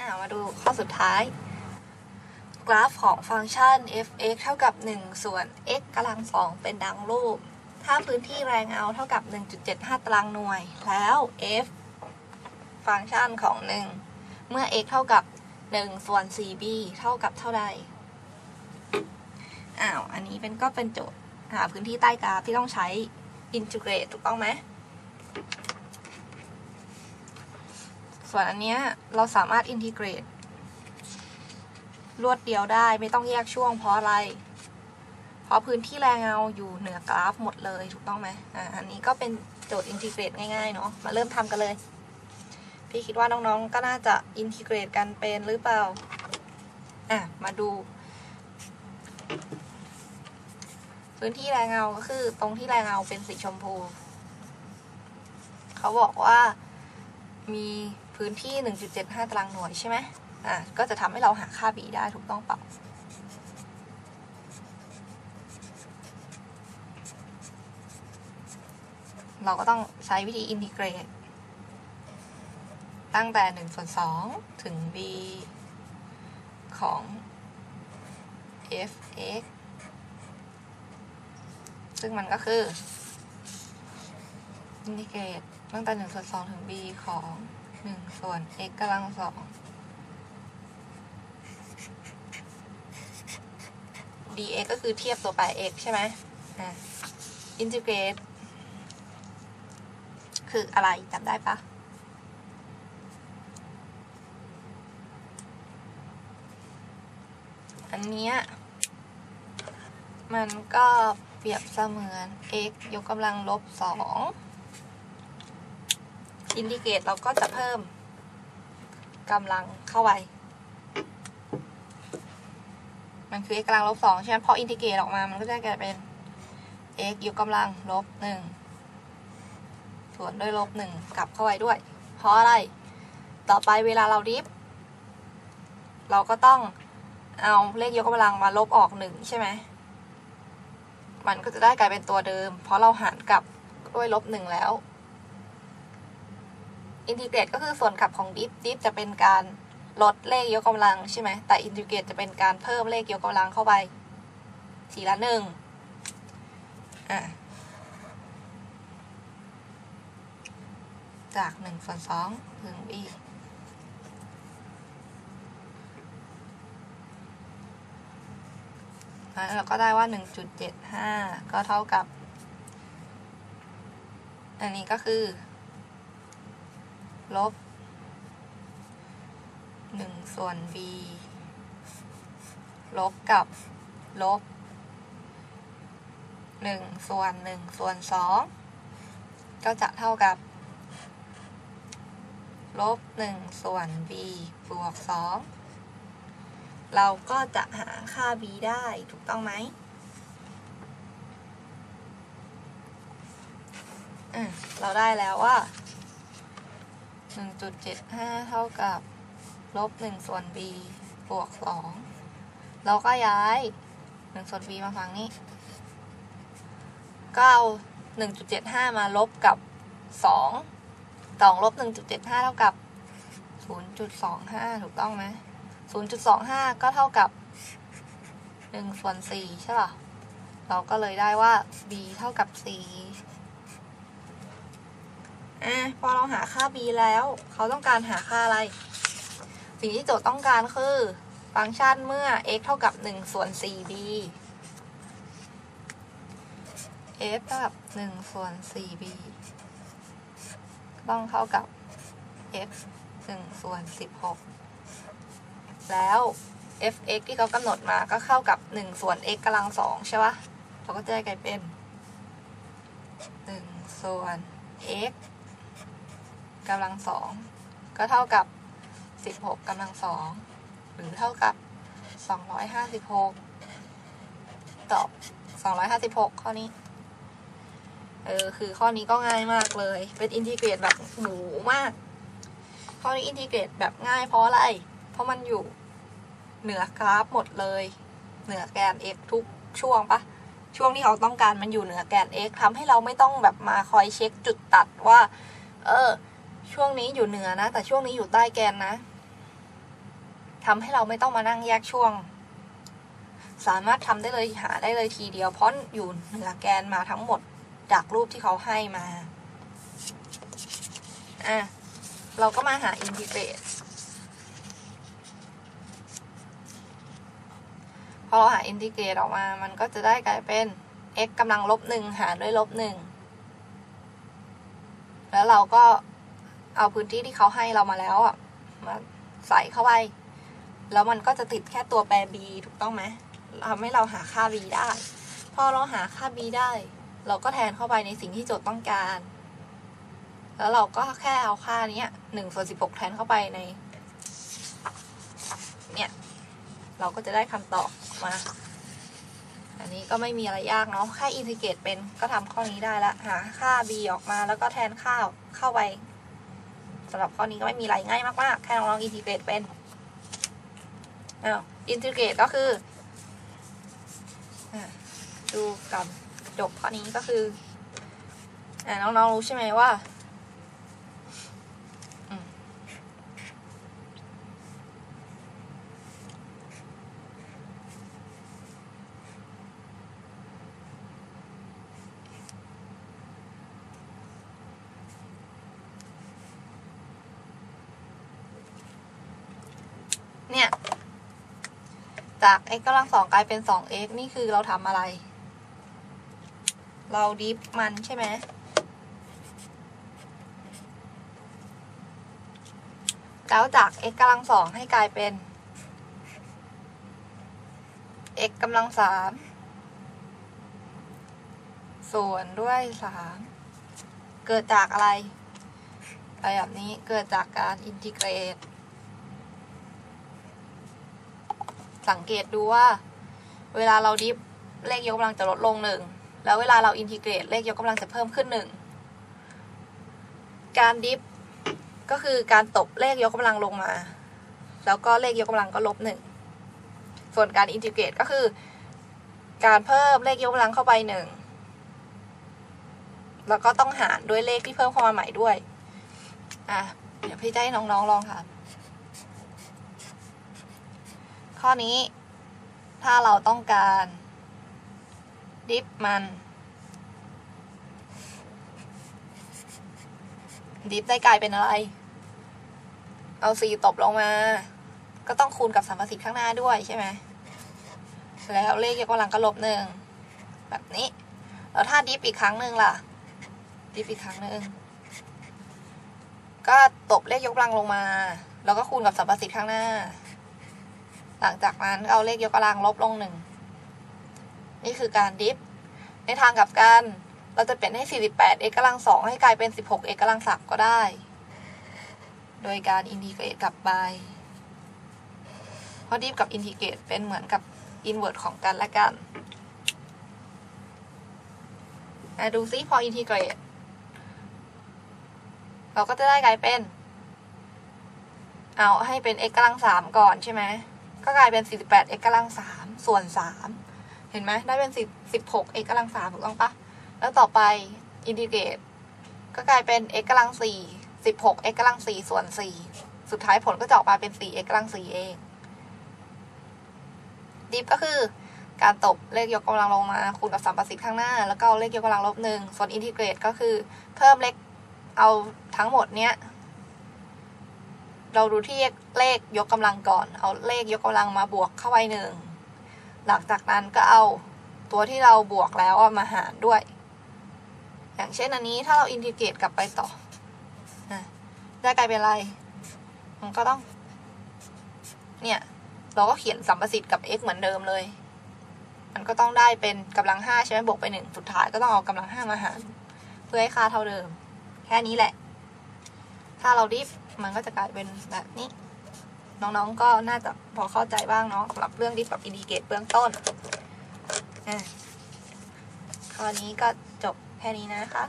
อ่ามาดูข้อสุดท้าย กราฟของฟังก์ชัน f(x) เท่ากับ 1 ส่วน x กำลัง2เป็นดังรูป ถ้าพื้นที่แรงเงาเท่ากับ 1.75 ตารางหน่วย แล้ว f ฟังก์ชันของ 1 เมื่อ x เท่ากับ 1 ส่วน 4b เท่ากับเท่าใดอ้าว อันนี้เป็นก็เป็นโจทย์หาพื้นที่ใต้กราฟที่ต้องใช้อินทิเกรตถูกต้องไหม ส่วนอันเนี้ยเราสามารถอินทิเกรตรวดเดียวได้ไม่ต้องแยกช่วงเพราะอะไร เพราะพื้นที่แรงเงาอยู่เหนือกราฟหมดเลยถูกต้องไหมอ่าอันนี้ก็เป็นโจทย์อินทิเกรตง่ายๆเนาะมาเริ่มทำกันเลย พี่คิดว่าน้องๆก็น่าจะอินทิเกรตกันเป็นหรือเปล่าอะมาดู พื้นที่แรงเงาก็คือตรงที่แรงเงาเป็นสีชมพู เขาบอกว่ามี พื้นที่ 1.75 ตารางหน่วยใช่ไหมอะก็จะทำให้เราหาค่า b ได้ถูกต้องเปล่าเราก็ต้องใช้วิธีอินทิเกรต ตั้งแต่ 1 ส่วน 2 ถึง b ของ f(x) ซึ่งมันก็คือ อินทิเกรต ตั้งแต่ 1 ส่วน 2 ถึง b ของ 1ส่วน x กำลัง2 dx ก็คือเทียบตัวแปร x ใช่ไหมอะอินทิเกรตคืออะไรจำได้ปะอันเนี้ยมันก็เปรียบเสมือน x ยกกำลังลบสอง อินทิเกรตเราก็จะเพิ่มกำลังเข้าไป มันคือ x กำลังลบสองใช่ไหมพออินทิเกรตออกมา มันก็จะกลายเป็น x ยกกำลังลบหนึ่งส่วนด้วยลบหนึ่งกลับเข้าไปด้วย เพราะอะไร ต่อไปเวลาเราดิฟ เราก็ต้องเอาเลขยกกำลังมาลบออกหนึ่งใช่ไหม มันก็จะได้กลายเป็นตัวเดิม เพราะเราหารกลับด้วยลบหนึ่งแล้ว อินทิเกรตก็คือส่วนกลับของดิฟดิฟจะเป็นการลดเลขยกกำลังใช่ไหมแต่อินทิเกรตจะเป็นการเพิ่มเลขยกกำลังเข้าไปทีละหนึ่งอะจากหนึ่งส่วนสองถึง b แล้วเราก็ได้ว่า 1.75 ก็เท่ากับ อันนี้ก็คือ ลบ1ส่วน b ลบกับ ลบ1ส่วน1ส่วน2ก็จะเท่ากับ ลบ1ส่วน b บวก2เราก็จะหาค่า b ได้ถูกต้องไหมอะเราได้แล้วว่า 1.75 เท่ากับ ลบ 1 ส่วน b บวก 2 เราก็ย้าย 1 ส่วน b มาฝั่งนี้ก็เอา 1.75 มาลบกับ 2 2ลบ 1.75 เท่ากับ 0.25 ถูกต้องไหม0.25 ก็เท่ากับ 1 ส่วน 4 ใช่ป่ะ เราก็เลยได้ว่า b เท่ากับ 4 อะพอเราหาค่า b แล้ว เขาต้องการหาค่าอะไร สิ่งที่โจทย์ต้องการคือ ฟังก์ชันเมื่อ x เท่ากับ1ส่วน 4b f เท่ากับ1ส่วน 4b ต้องเท่ากับ f 1ส่วน 16 แล้ว f(x) ที่เขากำหนดมาก็เข้ากับ 1 ส่วน x กำลังสองใช่ปะเราก็จะได้กลายเป็น 1 ส่วน x กำลังสองก็เท่ากับ 16กำลังสองหรือเท่ากับ 256 ตอบ 256 ข้อนี้ เออ คือข้อนี้ก็ง่ายมากเลย เป็นอินทิเกรตแบบหมูมาก ข้อนี้อินทิเกรตแบบง่ายเพราะอะไร เพราะมันอยู่เหนือกราฟหมดเลย เหนือแกน x ทุกช่วงปะช่วงที่เขาต้องการมันอยู่เหนือแกน x ทำให้เราไม่ต้องแบบมาคอยเช็คจุดตัดว่า เออ ช่วงนี้อยู่เหนือนะ แต่ช่วงนี้อยู่ใต้แกนนะทำให้เราไม่ต้องมานั่งแยกช่วง สามารถทำได้เลยหาได้เลยทีเดียวเพราะอยู่เหนือแกนมาทั้งหมดจากรูปที่เขาให้มา อะ เราก็มาหาอินทิเกรตพอเราหาอินทิเกรตออกมา มันก็จะได้กลายเป็น x กำลังลบหนึ่งหารด้วยลบหนึ่ง แล้วเราก็ เอาพื้นที่ที่เขาให้เรามาแล้วอะมาใส่เข้าไป แล้วมันก็จะติดแค่ตัวแปร b ถูกต้องไหมทำให้เราหาค่า b ได้ พอเราหาค่า b ได้ เราก็แทนเข้าไปในสิ่งที่โจทย์ต้องการ แล้วเราก็แค่เอาค่านี้หนึ่งส่วนสิบหกแทนเข้าไปใน เนี่ย เราก็จะได้คำตอบมา อันนี้ก็ไม่มีอะไรยากเนาะ แค่อินทิเกรตเป็นก็ทำข้อนี้ได้ละ หาค่า b ออกมาแล้วก็แทนค่าเข้าไป สำหรับข้อนี้ก็ไม่มีอะไรง่ายมากๆ แค่ลองลอินทิเกรตเป็นอ้าวอินทิเกรตก็คือดูกับจบข้อนี้ก็คืออน้องๆรู้ใช่ไหมว่า จาก x กำลังสองกลายเป็นสอง x นี่คือเราทำอะไร เราดิฟมันใช่ไหม แล้วจาก x กำลังสองให้กลายเป็น x กำลังสามส่วนด้วยสามเกิดจากอะไรอะไรแบบนี้เกิดจากการอินทิเกรต สังเกตดูว่า เวลาเราดิฟเลขยกกำลังจะลดลงหนึ่งแล้วเวลาเราอินทิเกรตเลขยกกำลังจะเพิ่มขึ้นหนึ่งการดิฟก็คือการตบเลขยกกำลังลงมา แล้วก็เลขยกกำลังก็ลบหนึ่งส่วนการอินทิเกรตก็คือ การเพิ่มเลขยกกำลังเข้าไปหนึ่งแล้วก็ต้องหารด้วยเลขที่เพิ่มเข้ามาใหม่ด้วย อะ เดี๋ยวพี่จะให้น้องๆลองค่ะ ข้อนี้ ถ้าเราต้องการดิฟมัน ดิฟได้กลายเป็นอะไร เอาสี่ตบลงมา ก็ต้องคูณกับสัมประสิทธิ์ข้างหน้าด้วยใช่ไหม แล้วเลขยกกำลังก็ลบหนึ่ง แบบนี้ แล้วถ้าดิฟอีกครั้งหนึ่งล่ะ ดิฟอีกครั้งหนึ่งก็ตบเลขยกกำลังลงมา แล้วก็คูณกับสัมประสิทธิ์ข้างหน้า หลังจากนั้นเอาเลขยกกำลังลบลงหนึ่งนี่คือการดิฟ ในทางกลับกัน เราจะเปลี่ยนให้ 48 x กำลังสองให้กลายเป็น 16 x กำลังสามก็ได้ โดยการอินทิเกรตกลับไป เพราะดิฟกับอินทิเกรตเป็นเหมือนกับอินเวอร์ตของกันและกันอะดูซิพออินทิเกรต เราก็จะได้กลายเป็น เอาให้เป็น x กำลังสามก่อนใช่ไหม ก็กลายเป็น 48 x กำลังสามส่วนสามเห็นไหมได้เป็น 16 x กำลังสามถูกต้องปะแล้วต่อไปอินทิเกรตก็กลายเป็น x กำลังสี่16 x กำลังสี่ส่วนสี่สุดท้ายผลก็จะออกมาเป็น 4 x กำลังสี่เองดิฟก็คือการตบเลขยกกำลังลงมาคูณกับสัมประสิทธิ์ข้างหน้า แล้วก็เอาเลขยกกำลังลบหนึ่งส่วนอินทิเกรตก็คือเพิ่มเลขเอาทั้งหมดเนี้ย เราดูที่เลขยกกำลังก่อน เอาเลขยกกำลังมาบวกเข้าไปหนึ่งหลังจากนั้นก็เอาตัวที่เราบวกแล้วมาหารด้วย อย่างเช่นอันนี้ถ้าเราอินทิเกรตกลับไปต่ออะได้กลายเป็นอะไร มันก็ต้อง เนี่ย เราก็เขียนสัมประสิทธิ์กับ x เหมือนเดิมเลย มันก็ต้องได้เป็นกำลังห้าใช่ไหมบวกไปหนึ่งสุดท้ายก็ต้องเอากำลังห้ามาหาร เพื่อให้ค่าเท่าเดิม แค่นี้แหละ ถ้าเราดิฟมันก็จะกลายเป็นแบบนี้ น้องๆก็น่าจะพอเข้าใจบ้างเนาะสำหรับเรื่องดิฟกับอินดิเกตเบื้องต้นอะข้อนี้ก็จบแค่นี้นะคะ